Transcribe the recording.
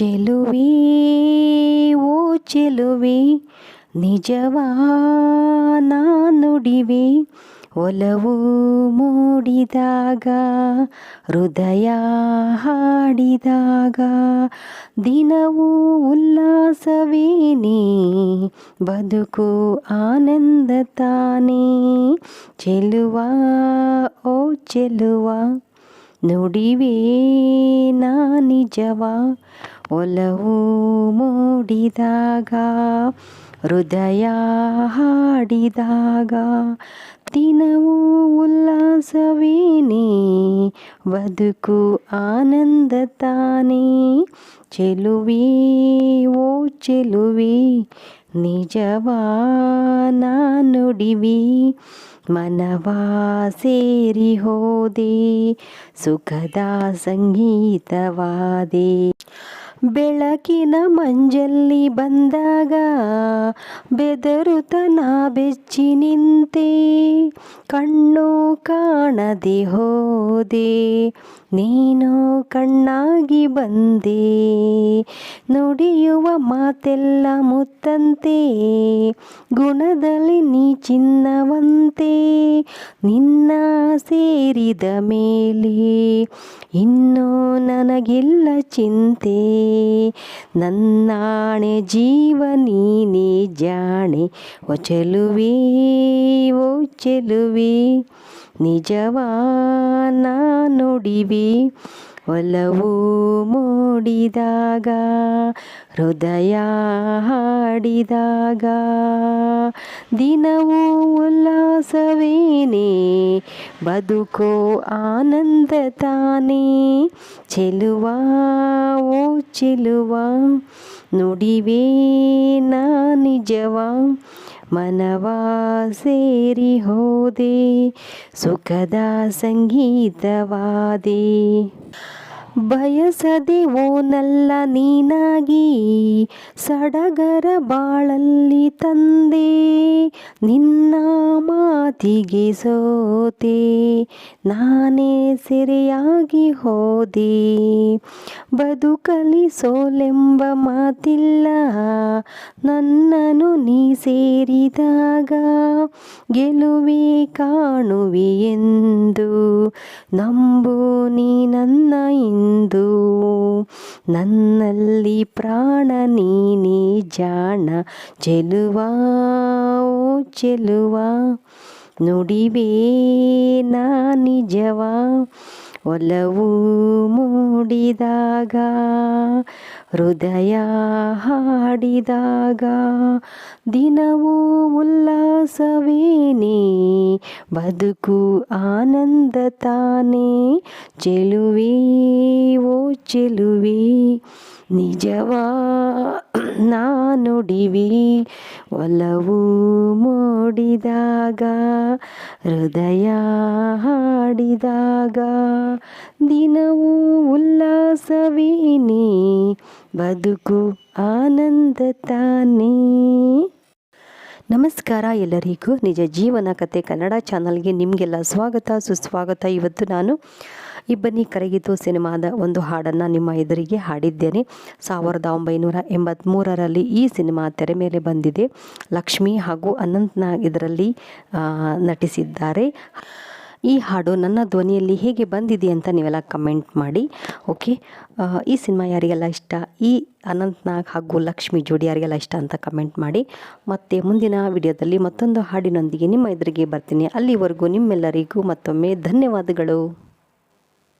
ಚೆಲುವೆ, ಓ ಚೆಲುವೆ, ನಿಜವಾ ನುಡಿವೆ, ಒಲವು ಮೂಡಿದಾಗ, ಹೃದಯ ಹಾಡಿದಾಗ, ದಿನವೂ ಉಲ್ಲಾಸವೇನೇ ಬದುಕು ಆನಂದ ತಾನೇ, ಚೆಲುವ, ಓ ಚೆಲುವ, ನುಡಿವೇ ನಾ ನಿಜವ ಒಲವು ಮೂಡಿದಾಗ ಹೃದಯ ಹಾಡಿದಾಗ ದಿನವೂ ಉಲ್ಲಾಸವೇನೇ ಬದುಕು ಆನಂದ ತಾನೇ ಚೆಲುವೆ ಓ ಚೆಲುವೆ ನಿಜವಾ ನಾ ನುಡಿವಿ ಮನವಾ ಸೇರಿ ಹೋದೆ ಸುಖದ ಸಂಗೀತವಾದೆ ಬೆಳಕಿನ ಮಂಜಲ್ಲಿ ಬಂದಾಗ ಬೆದರುತನ ಬೆಚ್ಚಿ ನಿಂತೆ. ಕಣ್ಣು ಕಾಣದೆ ಹೋದೆ, ನೀನು ಕಣ್ಣಾಗಿ ಬಂದೆ. ನುಡಿಯುವ ಮಾತೆಲ್ಲ ಮುತ್ತಂತೆ, ಗುಣದಲ್ಲಿ ನೀ ಚಿನ್ನವಂತೆ. ನಿನ್ನ ಸೇರಿದ ಮೇಲೆ ಇನ್ನೂ ನನಗಿಲ್ಲ ಚಿಂತೆ. ನನ್ನಾಣೆ ಜೀವ ನೀನೇ ಜಾಣೆ. ಓ ಚೆಲುವೆ, ಓ ನಿಜವಾ ನುಡಿವೆ. ಒಲವು ಮೂಡಿದಾಗ, ಹೃದಯ ಹಾಡಿದಾಗ, ದಿನವೂ ಉಲ್ಲಾಸವೇನೇ. ಬದುಕೋ ಆನಂದ ತಾನೇ. ಚೆಲುವ, ಓ ಚೆಲುವ, ನುಡಿವೆ ನಾ ನಿಜವಾ. ಮನವಾ ಸೇರಿ ಹೋದೆ, ಸುಖದ ಸಂಗೀತವಾದೆ. ಬಯಸದೆ ಓನಲ್ಲ ನೀನಾಗಿ, ಸಡಗರ ಬಾಳಲ್ಲಿ ತಂದೆ. ನಿನ್ನ ಮಾತಿಗೆ ಸೋತೆ ನಾನೇ ಸೆರೆಯಾಗಿ ಹೋದಿ ಬದುಕಲಿ ಸೋಲೆಂಬ ಮಾತಿಲ್ಲ ನನ್ನನು ನೀ ಸೇರಿದಾಗ ಗೆಲುವೆ ಕಾಣುವೆ ಎಂದು ನಂಬು ನೀ ನನ್ನ ಇಂದು ನನ್ನಲ್ಲಿ ಪ್ರಾಣ ನೀನೇ ಜಾಣ ಚೆಲುವ ಓ ಚೆಲುವ ನುಡಿವೆ ನಾ ನಿಜವ? ಒಲವು ಮೂಡಿದಾಗ, ಹೃದಯ ಹಾಡಿದಾಗ, ದಿನವೂ ಉಲ್ಲಾಸವೇನೇ? ಬದುಕು ಆನಂದ ತಾನೇ? ಚೆಲುವೆ, ಓ ಚೆಲುವೆ ನಿಜವಾ ನಾನುಡಿವಿ ಒಲವು ಮೂಡಿದಾಗ ಹೃದಯ ಹಾಡಿದಾಗ ದಿನವೂ ಉಲ್ಲಾಸವೀನಿ ಬದುಕು ಆನಂದ ತಾನೇ. ನಮಸ್ಕಾರ ಎಲ್ಲರಿಗೂ. ನಿಜ ಜೀವನ ಕತೆ ಕನ್ನಡ ಚಾನಲ್ಗೆ ನಿಮಗೆಲ್ಲ ಸ್ವಾಗತ, ಸುಸ್ವಾಗತ. ಇವತ್ತು ನಾನು ಇಬ್ಬನಿ ಕರಗಿತು ಸಿನಿಮಾದ ಒಂದು ಹಾಡನ್ನು ನಿಮ್ಮ ಎದುರಿಗೆ ಹಾಡಿದ್ದೇನೆ. ಸಾವಿರದ ಒಂಬೈನೂರ ಎಂಬತ್ತ್ಮೂರರಲ್ಲಿ ಈ ಸಿನಿಮಾ ತೆರೆ ಮೇಲೆ ಬಂದಿದೆ. ಲಕ್ಷ್ಮಿ ಹಾಗೂ ಅನಂತ್ನ ಇದರಲ್ಲಿ ನಟಿಸಿದ್ದಾರೆ. ಈ ಹಾಡು ನನ್ನ ಧ್ವನಿಯಲ್ಲಿ ಹೇಗೆ ಬಂದಿದೆ ಅಂತ ನೀವೆಲ್ಲ ಕಮೆಂಟ್ ಮಾಡಿ ಓಕೆ ಈ ಸಿನಿಮಾ ಯಾರಿಗೆಲ್ಲ ಇಷ್ಟ? ಈ ಅನಂತ್ನಾಗ್ ಹಾಗೂ ಲಕ್ಷ್ಮಿ ಜೋಡಿ ಯಾರಿಗೆಲ್ಲ ಇಷ್ಟ ಅಂತ ಕಮೆಂಟ್ ಮಾಡಿ. ಮತ್ತು ಮುಂದಿನ ವಿಡಿಯೋದಲ್ಲಿ ಮತ್ತೊಂದು ಹಾಡಿನೊಂದಿಗೆ ನಿಮ್ಮ ಎದುರಿಗೆ ಬರ್ತೀನಿ. ಅಲ್ಲಿವರೆಗೂ ನಿಮ್ಮೆಲ್ಲರಿಗೂ ಮತ್ತೊಮ್ಮೆ ಧನ್ಯವಾದಗಳು.